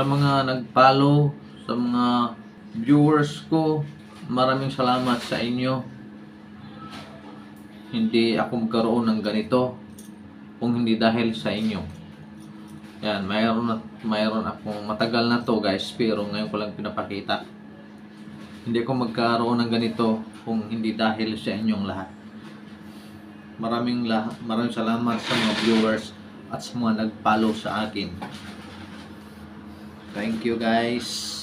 sa mga nag-follow, sa mga viewers ko, maraming salamat sa inyo. Hindi ako magkaroon ng ganito kung hindi dahil sa inyo. Yan, mayroon na mayroon akong matagal na to guys, pero ngayon ko lang pinapakita. Hindi ako magkaroon ng ganito kung hindi dahil sa inyong lahat. Maraming lahat, maraming salamat sa mga viewers at sa mga nag-follow sa akin. Thank you guys.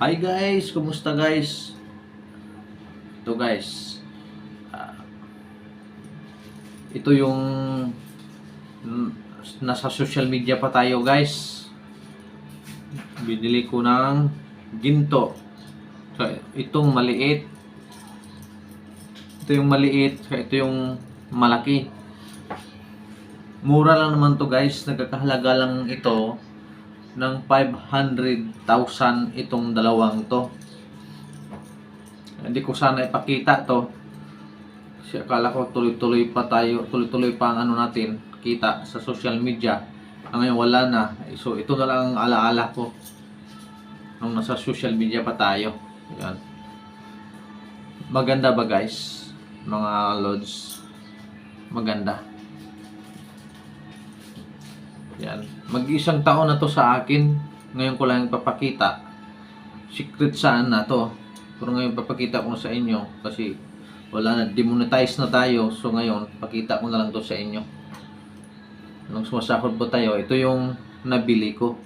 Hi guys, kumusta guys? Ito guys. ah, ito yung nasa social media pa tayo guys. Binili ko ng ginto. So, itong maliit. Ito yung maliit, ito yung malaki. Mura lang naman to guys. Nagkakahalaga lang ito ng 500,000 itong dalawang to. Hindi ko sana ipakita to. Kasi akala ko tuloy-tuloy pa tayo, tuloy-tuloy pa ang ano natin, kita sa social media. Ang ngayon wala na. So ito na lang ang alaala ko. Nung nasa social media pa tayo. Yan. Maganda ba guys? Mga lods. Maganda. Yan. Mag-isang taon na to sa akin. Ngayon ko lang papakita. Secret saan na to. Pero ngayon papakita ko sa inyo kasi wala na, demonetize na tayo. So ngayon, pakita ko na lang to sa inyo. Nung sumasahod po tayo, ito yung nabili ko.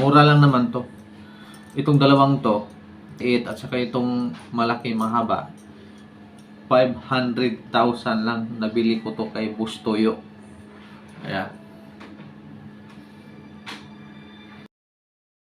Mura lang naman to. Itong dalawang to, 8 at saka itong malaki mahaba, 500,000 lang nabili ko to kay Bustoyo. Kaya,